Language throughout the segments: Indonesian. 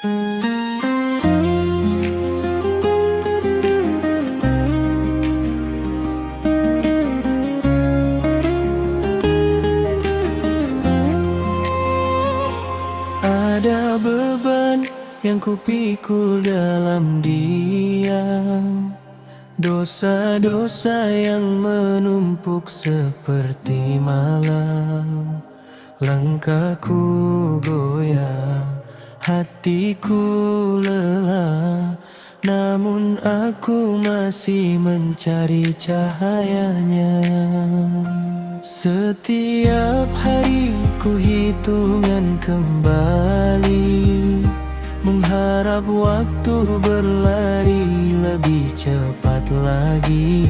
Ada beban yang kupikul dalam diam. Dosa-dosa yang menumpuk seperti malam. Langkahku goyah, hatiku lelah Namun aku masih mencari cahayanya. Setiap hari ku hitungan kembali Mengharap waktu berlari lebih cepat lagi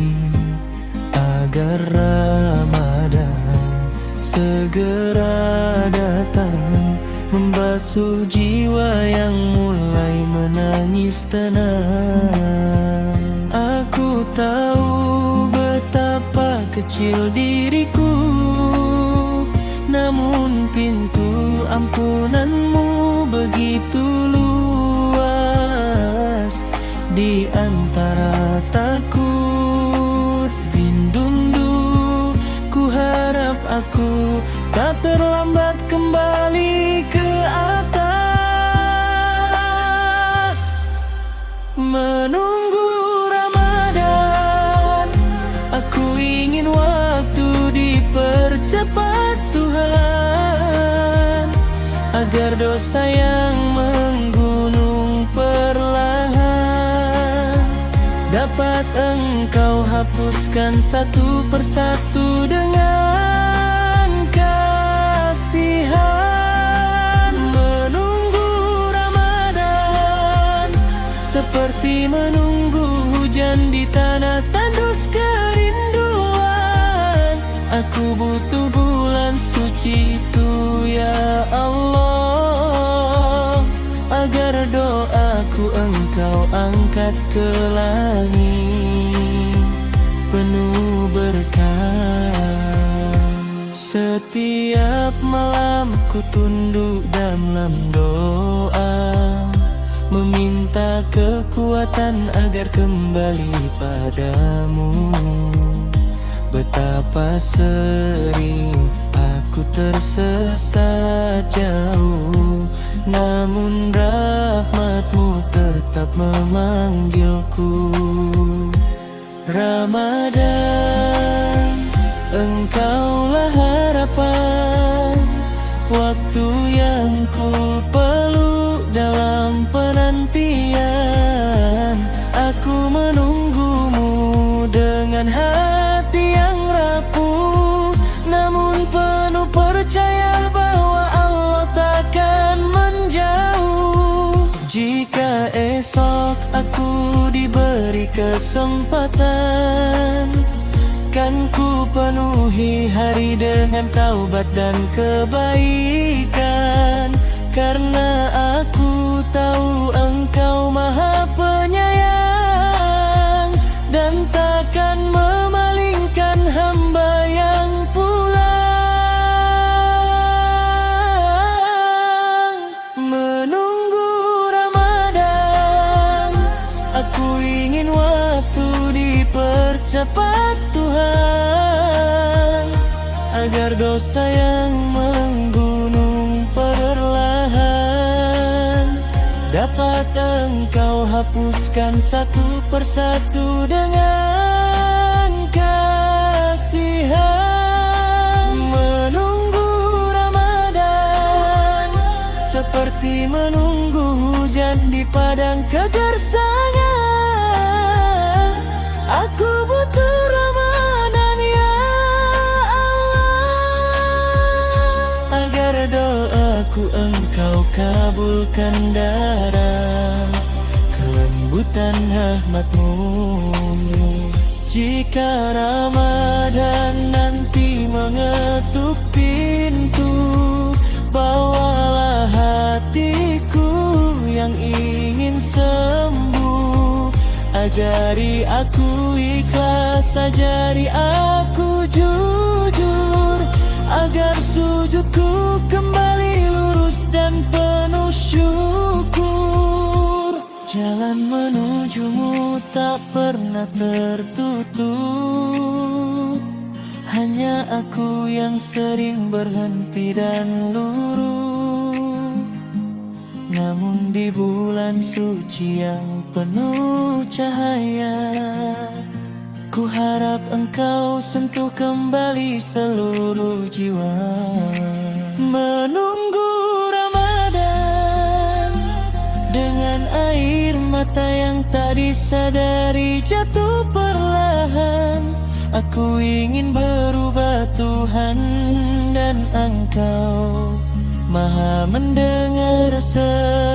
Agar Ramadan segera datang Membasuh jiwa yang mulai menangis tenang. Aku tahu betapa kecil diriku. Namun pintu ampunanmu begitu luas. Di antara takut bindundu Ku harap aku tak terlambat kembali ke Dapat engkau hapuskan satu persatu dengan kasihan. Menunggu Ramadan Seperti menunggu hujan di tanah tandus kerinduan. Aku butuh bulan suci itu angkat ke langit Penuh berkah. Setiap malam ku tunduk dalam doa Meminta kekuatan agar kembali padamu. Betapa sering aku tersesat jauh Namun rahmatmu tetap memanggilku. Ramadan Engkaulah harapan Waktu yang ku peluk Jika esok aku diberi kesempatan. Kan ku penuhi hari dengan taubat dan kebaikan. Karena aku tahu engkau maha penyayang Dan takkan dipercepat Tuhan Agar dosa yang menggunung perlahan Dapat engkau hapuskan satu persatu dengan kasihan. Menunggu Ramadan Seperti menunggu hujan di padang kegersangan doaku engkau kabulkan dalam Kelembutan rahmatmu. Jika Ramadan nanti mengetuk pintu Bawalah hatiku yang ingin sembuh. Ajari aku ikhlas, ajari aku jujur Agar sujudku kembali dan penuh syukur. Jalan menujumu tak pernah tertutup. Hanya aku yang sering berhenti dan luruh Namun di bulan suci yang penuh cahaya Ku harap engkau sentuh kembali seluruh jiwa. Air mata yang tak disadari jatuh perlahan. Aku ingin berubah Tuhan dan engkau. Maha mendengar setiap